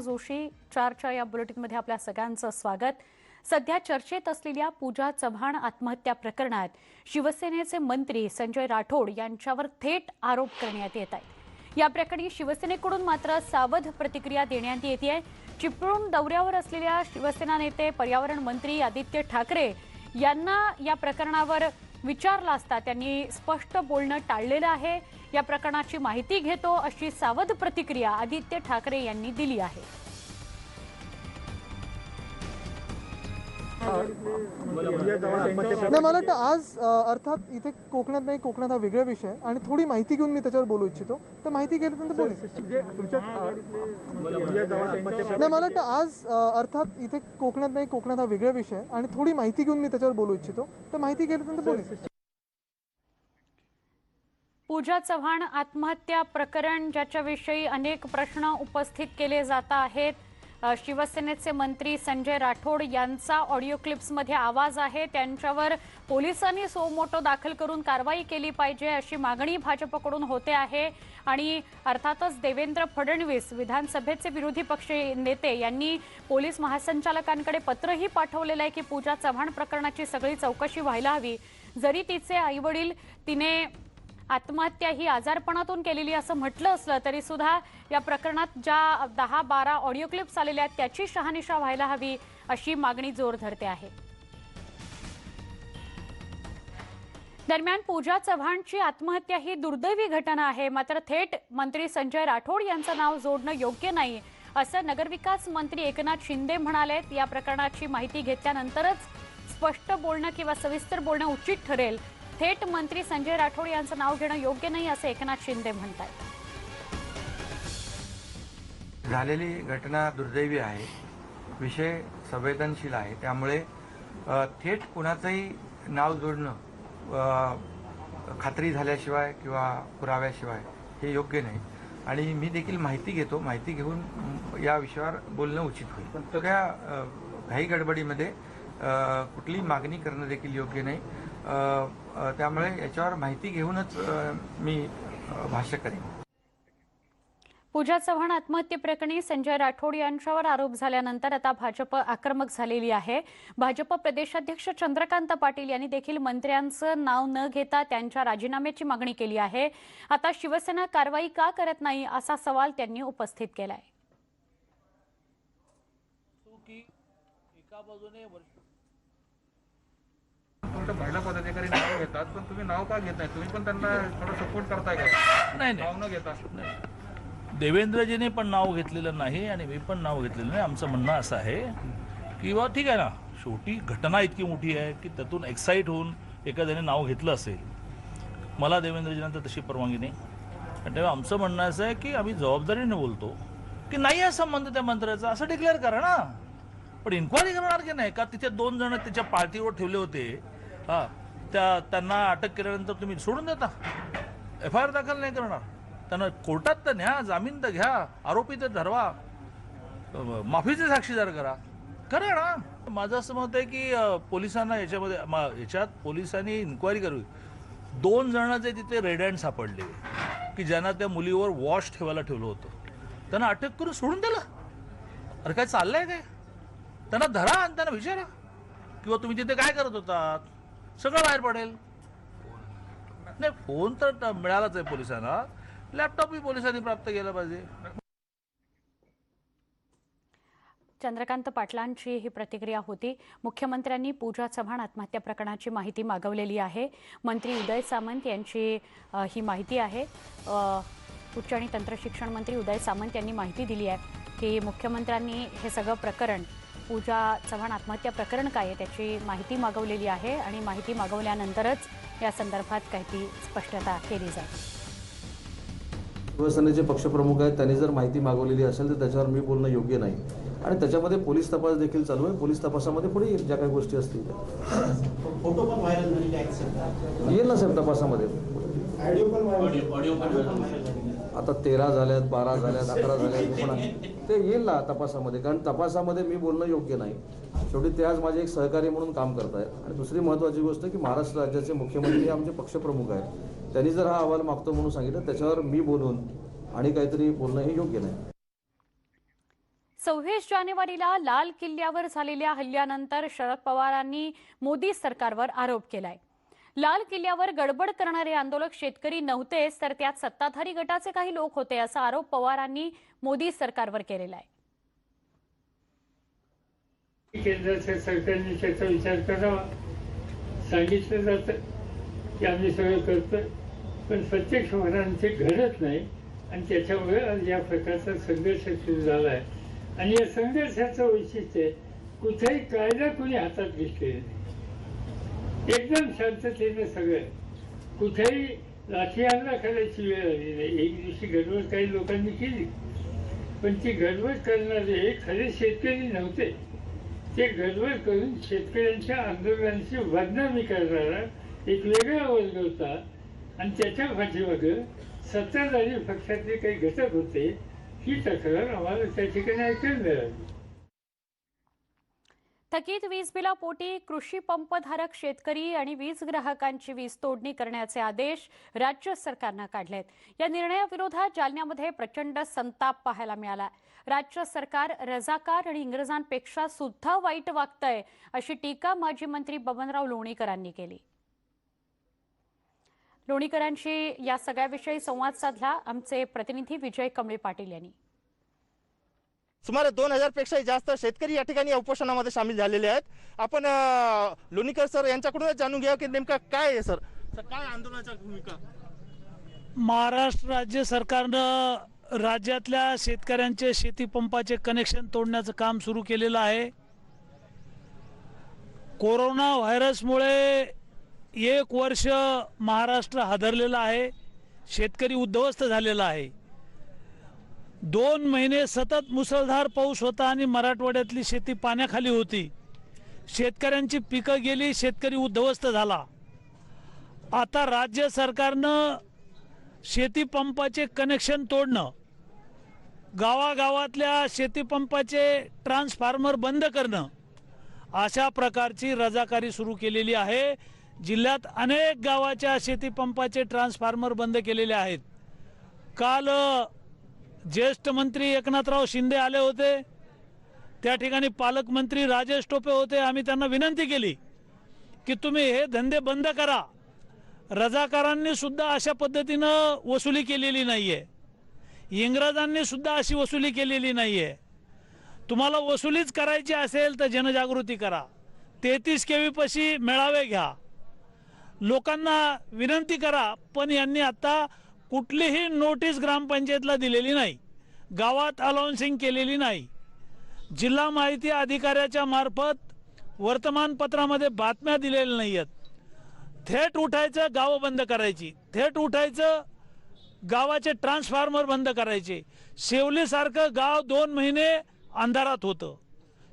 सुवर्णा जोशी चारच्या या बुलेटिनमध्ये आपल्या सगळ्यांचं स्वागत. सध्या चर्चेत असलेल्या पूजा चव्हाण आत्महत्या प्रकरणात शिवसेनेचे मंत्री संजय राठोड यांच्यावर थेट आरोप करण्यात येत आहेत. या प्रकरणी शिवसेनेकडून मात्र सावध प्रतिक्रिया देण्यात येते. चिपळूण दौऱ्यावर असलेल्या शिवसेना नेते पर्यावरण मंत्री आदित्य ठाकरे यांना या प्रकरणावर विचारला असता त्यांनी स्पष्ट बोलणं टाळलेलं आहे. या प्रकरणाची माहिती घेतो अशी सावध प्रतिक्रिया आदित्य ठाकरे यांनी दिली आहे. नाही मला वाटतं आज अर्थात इथे कोकणात नाही कोकणात हा वेगळा विषय आणि थोडी माहिती घेऊन मी त्याच्यावर बोलू इच्छितो. तर माहिती घेतल्यानंतर बोलू. नाही मला वाटतं आज अर्थात इथे कोकणात नाही कोकणात हा वेगळा विषय आणि थोडी माहिती घेऊन मी त्याच्यावर बोलू इच्छितो. तर माहिती घेतल्यानंतर बोलू. पूजा चव्हाण आत्महत्या प्रकरण ज्याच्याविषयी अनेक प्रश्न उपस्थित केले जात आहेत. शिवसेनेचे मंत्री संजय राठोड यांचा ऑडिओ क्लिप्समध्ये आवाज आहे. त्यांच्यावर पोलिसांनी सोमोटो दाखल करून कारवाई केली पाहिजे अशी मागणी भाजपकडून होते आहे. आणि अर्थातच देवेंद्र फडणवीस विधानसभेचे विरोधी पक्ष नेते यांनी पोलीस महासंचालकांकडे पत्रही पाठवलेलं आहे की पूजा चव्हाण प्रकरणाची सगळी चौकशी व्हायला हवी. जरी तिचे आईवडील तिने आत्महत्या ही आजारपणातून केलेली असं म्हटलं असलं तरी सुद्धा या प्रकरणात ज्या दहा बारा ऑडिओ क्लिप्स आलेल्या आहेत त्याची शहानिशा व्हायला हवी अशी मागणी जोर धरते आहे. दरम्यान पूजा चव्हाणची आत्महत्या ही दुर्दैवी घटना आहे. मात्र थेट मंत्री संजय राठोड यांचं नाव जोडणं योग्य नाही असं नगरविकास मंत्री एकनाथ शिंदे म्हणालेत. या प्रकरणाची माहिती घेतल्यानंतरच स्पष्ट बोलणं किंवा सविस्तर बोलणं उचित ठरेल थेट मंत्री संजय राठोड यांचं नाव घेणं योग्य नाही असं एकनाथ शिंदे म्हणतात झालेली घटना दुर्दैवी आहे. विषय संवेदनशील आहे. त्यामुळे थेट कुणाचंही नाव जोडणं खात्री झाल्याशिवाय किंवा पुराव्याशिवाय हे योग्य नाही. आणि मी देखील माहिती घेतो. माहिती घेऊन या विषयावर बोलणं उचित होईल. पण सगळ्या घाई गडबडीमध्ये कुठलीही मागणी करणं देखील योग्य नाही. त्यामुळे याच्यावर माहिती घेऊनच मी भाष्य करेन. पूजा चव्हाण आत्महत्येप्रकरणी संजय राठोड यांच्यावर आरोप झाल्यानंतर आता भाजप आक्रमक झालेली आहे. भाजप प्रदेशाध्यक्ष चंद्रकांत पाटील यांनी देखील मंत्र्यांचं नाव न घेता त्यांच्या राजीनाम्याची मागणी केली आहे. आता शिवसेना कारवाई का करत नाही असा सवाल त्यांनी उपस्थित केलाय. की एका बाजूने वर्ष तुमच्या महिला पदाधिकारी नाव घेतात पण तुम्ही नाव का घेत नाही तुम्ही पण त्यांना थोडं सपोर्ट करताय का? नाही नाव न घेता. देवेंद्रजीने पण नाव घेतलेलं नाही आणि मी पण नाव घेतलेलं नाही. आमचं म्हणणं असं आहे की बा ठीक आहे ना शेवटी घटना इतकी मोठी आहे की त्यातून एक्साईट होऊन एखाद्याने नाव घेतलं असेल. मला देवेंद्रजींना तर तशी परवानगी नाही. आणि तेव्हा आमचं म्हणणं असं आहे की आम्ही जबाबदारीने बोलतो की नाही आहे संबंध त्या मंत्र्याचा असं डिक्लेअर करा ना. पण इन्क्वायरी करणार की नाही? का तिथे दोन जण त्याच्या पार्टीवर ठेवले होते हा त्या त्यांना अटक केल्यानंतर तुम्ही सोडून देता. एफ आय आर दाखल नाही करणार. त्यांना कोर्टात तर न्या जामीन तर घ्या आरोपी तर धरवा. माफीचे साक्षीदार करा. करा ना. माझं असं मत आहे की पोलिसांना याच्यामध्ये याच्यात पोलिसांनी इन्क्वायरी करावी दोन जणांचे तिथे रेड हँड सापडले. की ज्यांना त्या मुलीवर वॉश ठेवायला ठेवलं होतं. त्यांना अटक करून सोडून दिलं. अरे काय चाललंय काय? त्यांना धरा आणि त्यांना विचारा. किंवा तुम्ही तिथे काय करत होतात? सगळं बाहेर पडेल. नाही फोन तर मिळालाच आहे पोलिसांना. लॅपटॉपही पोलिसांनी प्राप्त केला पाहिजे. चंद्रकांत पाटलांची ही प्रतिक्रिया होती. मुख्यमंत्र्यांनी पूजा चव्हाण आत्महत्या प्रकरणाची माहिती मागवलेली आहे. मंत्री उदय सामंत यांची ही माहिती आहे. उच्च आणि तंत्रशिक्षण मंत्री उदय सामंत यांनी माहिती दिली आहे की मुख्यमंत्र्यांनी हे सगळं प्रकरण पूजा चव्हाण आत्महत्या प्रकरण काय आहे त्याची माहिती मागवलेली आहे आणि माहिती मागवल्यानंतरच या संदर्भात काही ती स्पष्टता केली जाईल. शिवसेनेचे पक्षप्रमुख आहेत त्यांनी जर माहिती मागवलेली असेल तर त्याच्यावर मी बोलणं योग्य नाही. आणि त्याच्यामध्ये पोलीस तपास देखील चालू आहे. पोलीस तपासामध्ये पुढे ज्या काही गोष्टी असतील त्या. फोटो पण व्हायरल झालेले आहेत सर येईल ना साहेब तपासामध्ये. आता तेरा झाल्यात बारा झाल्यात अकरा झाल्यात पण ते येईल ना तपासामध्ये. कारण तपासामध्ये मी बोलणं योग्य नाही. शेवटी ते आज माझे एक सहकारी म्हणून काम करत आहेत आणि दुसरी महत्त्वाची गोष्ट की महाराष्ट्र राज्याचे मुख्यमंत्री हे आमचे पक्षप्रमुख आहेत. त्यांनी जर हा अहवाल मागतो म्हणून सांगितलं त्याच्यावर मी बोलून आणि काहीतरी बोलणं हे योग्य नाही. सव्वीस जानेवारीला लाल किल्ल्यावर झालेल्या हल्ल्यानंतर शरद पवारांनी मोदी सरकारवर आरोप केलाय. लाल किल्ल्यावर गडबड करणारे आंदोलक शेतकरी नव्हतेच तर त्यात सत्ताधारी गटाचे काही लोक होते असा आरोप पवारांनी मोदी सरकारवर केलेला आहे. केंद्र सरकारने त्याचा विचार करावा. सांगितलं जात की आम्ही सगळं करतोय पण प्रत्यक्ष महाराजांचे घडत नाही आणि त्याच्यामुळे आज या प्रकारचा संघर्ष सुरू झाला आहे आणि या संघर्षाचं वैशिष्ट्य कुठेही कायदा कुणी हातात घेतलेला नाही. एकदम शांततेनं सगळं. कुठेही लाठी हल्ला करायची वेळ आली नाही. एक दिवशी गडबड काही लोकांनी केली. पण ती गडबड करणारे खरे शेतकरी नव्हते. ते गडबड करून शेतकऱ्यांच्या आंदोलनाची बदनामी करणारा एक वेगळा वर्ग होता. आणि त्याच्या पाठीमागं सत्ताधारी पक्षातले काही घटक होते. ही तक्रार आम्हाला त्या ठिकाणी ऐकायला मिळाली. थकीत वीज बिलापोटी कृषी पंपधारक शेतकरी आणि वीज ग्राहकांची वीज तोडणी करण्याचे आदेश राज्य सरकारनं काढलेत. या निर्णयाविरोधात जालन्यामध्ये प्रचंड संताप पाहायला मिळाला राज्य सरकार रजाकार आणि इंग्रजांपेक्षा सुद्धा वाईट वागतंय अशी टीका माजी मंत्री बबनराव लोणीकरांनी केली. लोणीकरांशी या सगळ्याविषयी संवाद साधला. आमचे प्रतिनिधी विजय कमळे पाटील यांनी. सुमारे दोन हजारपेक्षाही जास्त शेतकरी या ठिकाणी या उपोषणामध्ये सामील झालेले आहेत. आपण लोणीकर सर यांच्याकडूनच जाणून घ्या की नेमका काय आहे सर? सर काय आंदोलनाच्या भूमिका? महाराष्ट्र राज्य सरकारनं राज्यातल्या शेतकऱ्यांचे शेतीपंपाचे कनेक्शन तोडण्याचं काम सुरू केलेलं आहे. कोरोना व्हायरसमुळे एक वर्ष महाराष्ट्र हादरलेला आहे. शेतकरी उद्ध्वस्त झालेला आहे. दोन महिने सतत मुसळधार पाऊस होता आणि मराठवाड्यातली शेती पाण्याखाली होती. शेतकऱ्यांची पिकं गेली शेतकरी उद्ध्वस्त झाला. आता राज्य सरकारनं शेतीपंपाचे कनेक्शन तोडणं. गावागावातल्या शेतीपंपाचे ट्रान्सफॉर्मर बंद करणं. अशा प्रकारची रजाकारी सुरू केलेली आहे. जिल्ह्यात अनेक गावाच्या शेतीपंपाचे ट्रान्सफॉर्मर बंद केलेले आहेत. काल ज्येष्ठ मंत्री एकनाथराव शिंदे आले होते. त्या ठिकाणी पालकमंत्री राजेश टोपे होते. आम्ही त्यांना विनंती केली की तुम्ही हे धंदे बंद करा. रजाकारांनी सुद्धा अशा पद्धतीनं वसुली केलेली नाहीये. इंग्रजांनी सुद्धा अशी वसुली केलेली नाहीये. तुम्हाला वसुलीच करायची असेल तर जनजागृती करा. तेहतीस केवीपाशी मेळावे घ्या. लोकांना विनंती करा पण यांनी आता कुठलीही नोटीस ग्रामपंचायतला दिलेली नाही. गावात अलाउन्सिंग केलेली नाही. जिल्हा माहिती अधिकाऱ्याच्या मार्फत वर्तमानपत्रामध्ये बातम्या दिलेल्या नाही आहेत थेट उठायचं गावं बंद करायची. थेट उठायचं गावाचे ट्रान्सफॉर्मर बंद करायचे. शेवलीसारखं गाव दोन महिने अंधारात होतं.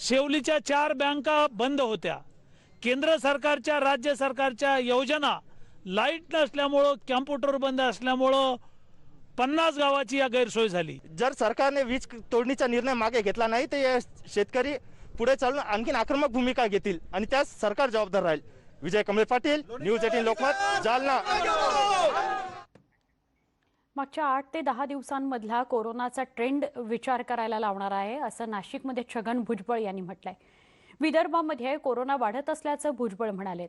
शेवलीच्या चार बँका बंद होत्या. केंद्र सरकारच्या राज्य सरकारच्या योजना लाइट नसल्यामुळं कॅम्प्युटर बंद असल्यामुळं पन्नास गावाची या गैरसोय झाली. जर सरकारने वीज तोडणीचा निर्णय मागे घेतला नाही तर हे शेतकरी पुढे चालून आणखीन आक्रमक भूमिका घेतील आणि त्यास सरकार जबाबदार राहील. Vijay Kamle Patil news eighteen Lokmat Jalna. मागच्या आठ ते दहा दिवसांमधला कोरोनाचा ट्रेंड विचार करायला लावणार आहे असं नाशिकमध्ये छगन भुजबळ यांनी म्हटलंय. विदर्भामध्ये कोरोना वाढत असल्याचं भुजबळ म्हणालेत.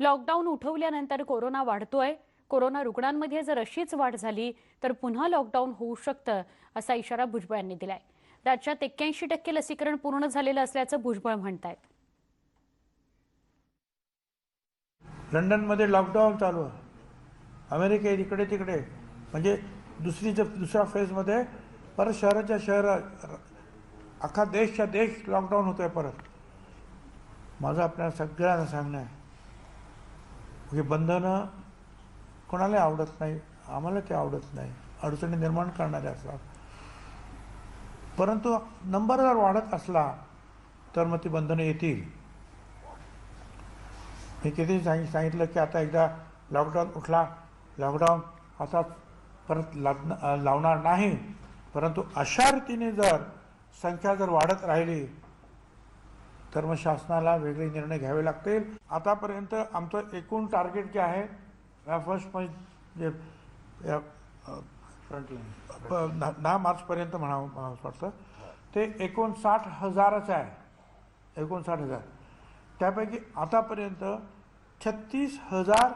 लॉकडाऊन उठवल्यानंतर कोरोना वाढतोय. कोरोना रुग्णांमध्ये जर अशीच वाढ झाली तर पुन्हा लॉकडाऊन होऊ शकतं असा इशारा भुजबळ यांनी दिलाय. राज्यात एक्क्याऐंशी टक्के लसीकरण पूर्ण झालेलं असल्याचं भुजबळ म्हणतायत. लंडनमध्ये लॉकडाऊन चालू आहे. अमेरिकेत इकडे तिकडे. म्हणजे दुसरी दुसऱ्या फेजमध्ये परत शहराच्या शहरा अख्खा देशच्या देश लॉकडाऊन होतोय परत. माझं आपल्याला सगळ्यांना सांगणं आहे. हे बंधनं कोणालाही आवडत नाही आम्हाला ते आवडत नाही. अडचणी निर्माण करणारे असतात. परंतु नंबर जर वाढत असला तर मग ती बंधनं येतील. मी किती सांग सांगितलं की आता एकदा लॉकडाऊन उठला. लॉकडाऊन असाच परत लावणार नाही. परंतु अशा रीतीने जर संख्या जर वाढत राहिली तर मग शासनाला वेगळे निर्णय घ्यावे लागतील. आतापर्यंत आमचं एकूण टार्गेट जे आहे या फर्स्ट म्हणजे या फ्रंटलाईन दहा मार्चपर्यंत म्हणावं असं वाटतं. ते एकोणसाठ हजारच आहे. एकोणसाठ हजार. त्यापैकी आतापर्यंत छत्तीस हजार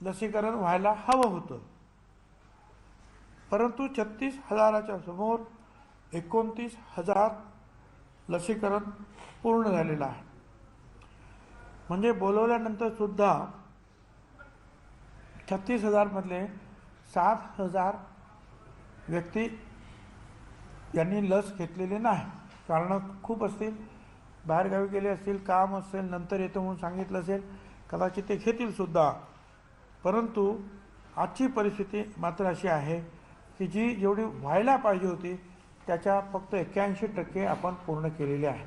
लसीकरण व्हायला हवं होतं. परंतु छत्तीस हजाराच्या समोर एकोणतीस हजार लसीकरण पूर्ण झालेलं आहे. म्हणजे बोलवल्यानंतर सुद्धा छत्तीस हजारमधले सात हजार व्यक्ती यांनी लस घेतलेली नाही. कारणं खूप असतील बाहेरगावी गेले असतील काम असेल नंतर येतो म्हणून सांगितलं असेल कदाचित ते घेतील सुद्धा. परंतु आजची परिस्थिती मात्र अशी आहे की जी जेवढी व्हायला पाहिजे होती त्याच्या फक्त एक्क्याऐंशी टक्के आपण पूर्ण केलेली आहे.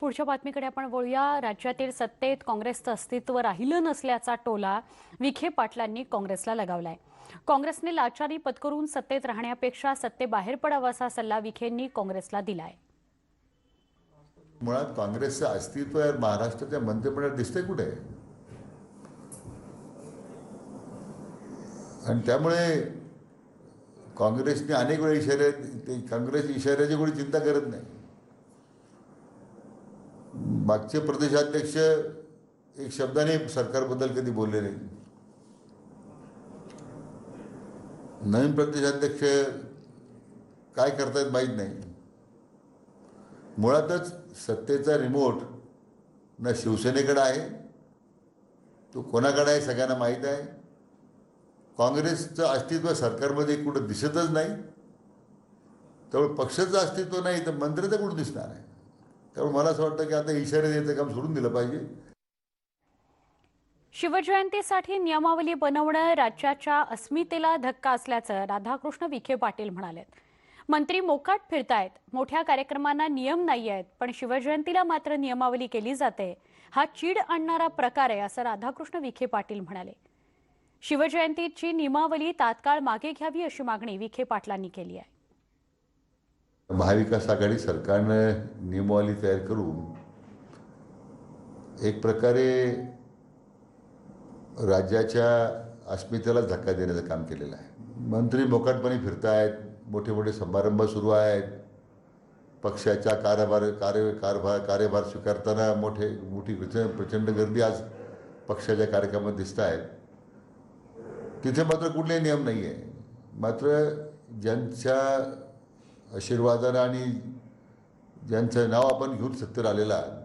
पुढच्या बातमीकडे आपण वळूया. राज्यातील सत्तेत काँग्रेसचं अस्तित्व राहिलं नसल्याचा टोला विखे पाटलांनी काँग्रेसला लगावलाय. काँग्रेसने लाचारी पत्करून सत्तेत राहण्यापेक्षा सत्तेबाहेर पडावा असा सल्ला विखेंनी काँग्रेसला दिलाय. मुळात काँग्रेसचं अस्तित्व महाराष्ट्राच्या मंत्रिमंडळात दिसतंय कुठे? आणि त्यामुळे काँग्रेसने अनेक वेळा इशारे ते काँग्रेस इशाऱ्याची कोणी चिंता करत नाही. मागचे प्रदेशाध्यक्ष एक शब्दाने सरकारबद्दल कधी बोलले नाही. नवीन प्रदेशाध्यक्ष काय करतायत माहीत नाही. मुळातच सत्तेचा रिमोट ना शिवसेनेकडं आहे तो कोणाकडे आहे सगळ्यांना माहीत आहे. काँग्रेसचं अस्तित्व सरकारमध्ये कुठं दिसतच नाही. त्यामुळे पक्षाचं अस्तित्व नाही तर मंत्र तर कुठं दिसणार आहे? त्यामुळे मला असं वाटतं की आता इशारे द्यायचं काम सोडून दिलं पाहिजे. शिवजयंतीसाठी नियमावली बनवणं राज्याच्या अस्मितेला धक्का असल्याचं राधाकृष्ण विखे पाटील म्हणाले. मंत्री मोकाट फिरतायत. मोठ्या कार्यक्रमांना नियम नाही आहेत पण शिवजयंतीला मात्र नियमावली केली जाते. हा चीड आणणारा प्रकार आहे असं राधाकृष्ण विखे पाटील म्हणाले. शिवजयंतीची नियमावली तात्काळ मागे घ्यावी अशी मागणी विखे पाटलांनी केली आहे. महाविकास आघाडी सरकारनं नियमावली तयार करून एक प्रकारे राज्याच्या अस्मितेला धक्का देण्याचं काम केलेलं आहे. मंत्री मोकाटपणे फिरतायत मोठे मोठे समारंभ सुरू आहेत. पक्षाचा कारभार कार्य कारभार कार्यभार स्वीकारताना मोठे मोठी प्रचंड प्रचंड गर्दी आज पक्षाच्या कार्यक्रमात दिसत आहेत तिथे मात्र कुठलेही नियम नाही आहे मात्र ज्यांच्या आशीर्वादानं आणि ज्यांचं नाव आपण घेऊन सत्तर आलेलं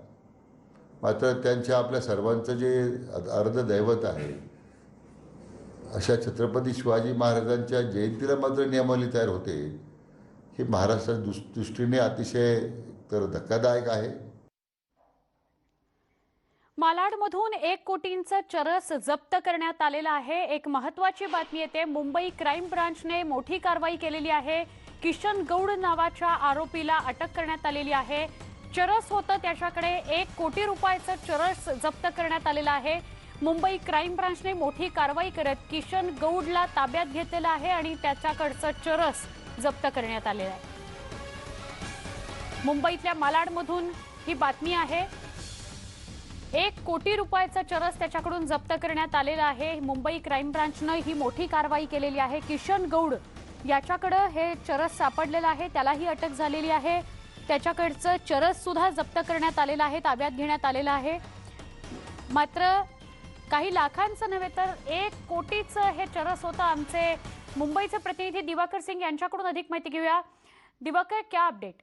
मात्र त्यांच्या आपल्या सर्वांचं जे अर्ध दैवत आहे अशा छत्रपती शिवाजी महाराजांच्या जयंतीला मात्र नियमावली तयार होते. हे महाराष्ट्राच्या दृष्टीने अतिशय तर धक्कादायक आहे. मालाडमधून एक कोटींचं चरस जप्त करण्यात आलेलं आहे. एक महत्वाची बातमी येते. मुंबई क्राईम ब्रांचने मोठी कारवाई केलेली आहे. किशन गौड नावाच्या आरोपीला अटक करण्यात आलेली आहे. चरस होतं त्याच्याकडे एक कोटी रुपयाचं चरस जप्त करण्यात आलेलं आहे. मुंबई क्राईम ब्रांचने मोठी कारवाई करत किशन गौडला ताब्यात घेतलेलं आहे आणि त्याच्याकडचं चरस जप्त करण्यात आलेलं आहे. मुंबईतल्या मालाडमधून ही बातमी आहे. एक कोटी रुपयाचा चरस त्याच्याकडून जप्त करण्यात आलेला आहे. मुंबई क्राईम ब्रांचनं ही मोठी कारवाई केलेली आहे. किशन गौड याच्याकडं हे चरस सापडलेलं आहे. त्यालाही अटक झालेली आहे. त्याच्याकडचं चरस सुद्धा जप्त करण्यात आलेलं आहे. ताब्यात घेण्यात आलेलं आहे. मात्र काही लाखांचं नव्हे तर एक कोटीचं हे चरस होतं. आमचे मुंबईचे प्रतिनिधी दिवाकर सिंग यांच्याकडून अधिक माहिती घेऊया. दिवाकर क्या अपडेट?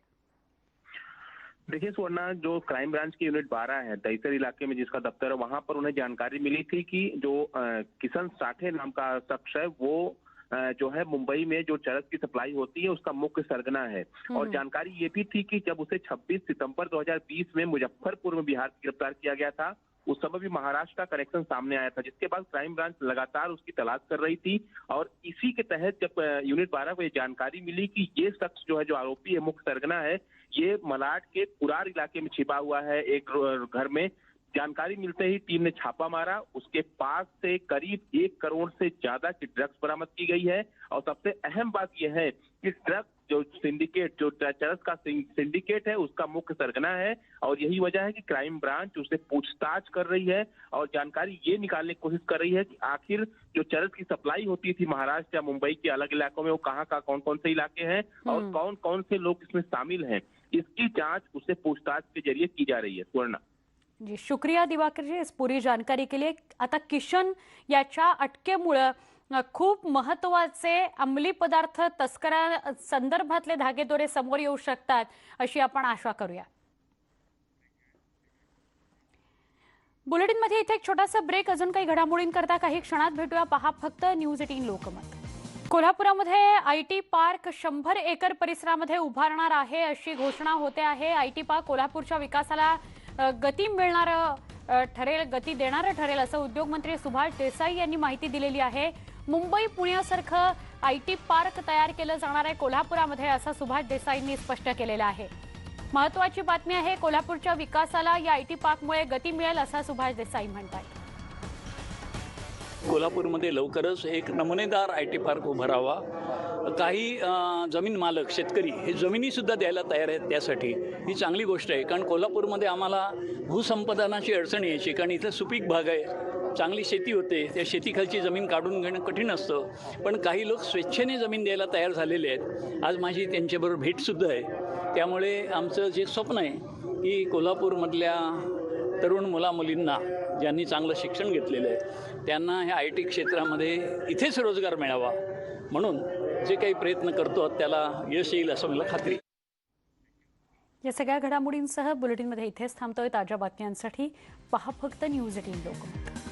देखिए स्वर्णा जो क्राइम ब्रांच की यूनिट 12 है दहीसर इलाके में जिसका दफ्तर है वहाँ पर उन्हें जानकारी मिली थी कि जो किशन साठे नाम का शख्स है वो जो है मुंबई में जो चरस की सप्लाई होती है उसका मुख्य सरगना है। और जानकारी ये भी थी कि जब उसे 26 सितंबर 2020 में मुजफ्फरपुर में बिहार गिरफ़्तार किया गया था उस समय भी महाराष्ट्र का कनेक्शन सामने आया था, जिसके बाद क्राइम ब्रांच लगातार उसकी तलाश कर रही थी और इसी के तहत जब यूनिट बारह को ये जानकारी मिली कि ये शख्स जो है, जो आरोपी है, मुख्य सरगना है, ये मलाड के कुरार इलाके में छिपा हुआ है, एक घर में। जानकारी मिलते ही टीम ने छापा मारा, उसके पास से करीब एक करोड़ से ज़्यादा की ड्रग्स बरामद की गई है और सबसे अहम बात यह है कि ड्रग्स जो सिंडिकेट जो चरस का सिंडिकेट है उसका मुख्य सरगना है और यही वजह है कि क्राइम ब्रांच उससे पूछताछ कर रही है और जानकारी ये निकालने की कोशिश कर रही है कि आखिर जो चरस की सप्लाई होती थी महाराष्ट्र या मुंबई के अलग इलाकों में वो कहाँ का कौन कौन से इलाके हैं और कौन कौन से लोग इसमें शामिल हैं इसकी जाँच उसे पूछताछ के ज़रिए की जा रही है सुवर्णा। जी शुक्रिया दिवाकरजी इस पूरी जानकारी के लिए। आता किशन याच्या अटकेमुळं खूप महत्त्वाचे अंमली पदार्थ तस्करा संदर्भातले धागेदोरे समोर येऊ शकतात अशी आपण आशा करूया. बुलेटिनमध्ये इथे एक छोटासा ब्रेक अजून काही घडामोडींकरता काही क्षणात भेटूया. पहा फक्त न्यूज एटीन लोकमत. कोल्हापुरामध्ये आय टी पार्क शंभर एकर परिसरामध्ये उभारणार आहे अशी घोषणा होते आहे. आय टी पार्क कोल्हापूरच्या विकासाला गती मिळणारं ठरेल गती देणारं ठरेल असं उद्योगमंत्री सुभाष देसाई यांनी माहिती दिलेली आहे. मुंबई पुण्यासारखं आय टी पार्क तयार केलं जाणार आहे कोल्हापुरामध्ये असं सुभाष देसाईंनी स्पष्ट केलेलं आहे. महत्वाची बातमी आहे कोल्हापूरच्या विकासाला या आय टी पार्कमुळे गती मिळेल असं सुभाष देसाई म्हणतात. कोल्हापूरमध्ये लवकरच एक नमुनेदार आय टी पार्क उभारावा. काही जमीन मालक शेतकरी हे जमिनीसुद्धा द्यायला तयार आहेत त्यासाठी. ही चांगली गोष्ट आहे. कारण कोल्हापूरमध्ये आम्हाला भूसंपादनाची अडचण यायची. कारण इथं सुपीक भाग आहे. चांगली शेती होते. त्या शेतीखालची जमीन काढून घेणं कठीण असतं. पण काही लोक स्वेच्छेने जमीन द्यायला तयार झालेले आहेत. आज माझी त्यांच्याबरोबर भेटसुद्धा आहे. त्यामुळे आमचं जे स्वप्न आहे की कोल्हापूरमधल्या तरुण मुलामुलींना ज्यांनी चांगलं शिक्षण घेतलेलं आहे त्यांना ह्या आय टी क्षेत्रामध्ये इथेच रोजगार मिळावा. म्हणून जे काही प्रयत्न करतो त्याला यश येईल असं मला खात्री या सगळ्या घडामोडींसह बुलेटिनमध्ये इथेच थांबतोय ताज्या बातम्यांसाठी. पहा फक्त न्यूज एटीन लोकमत.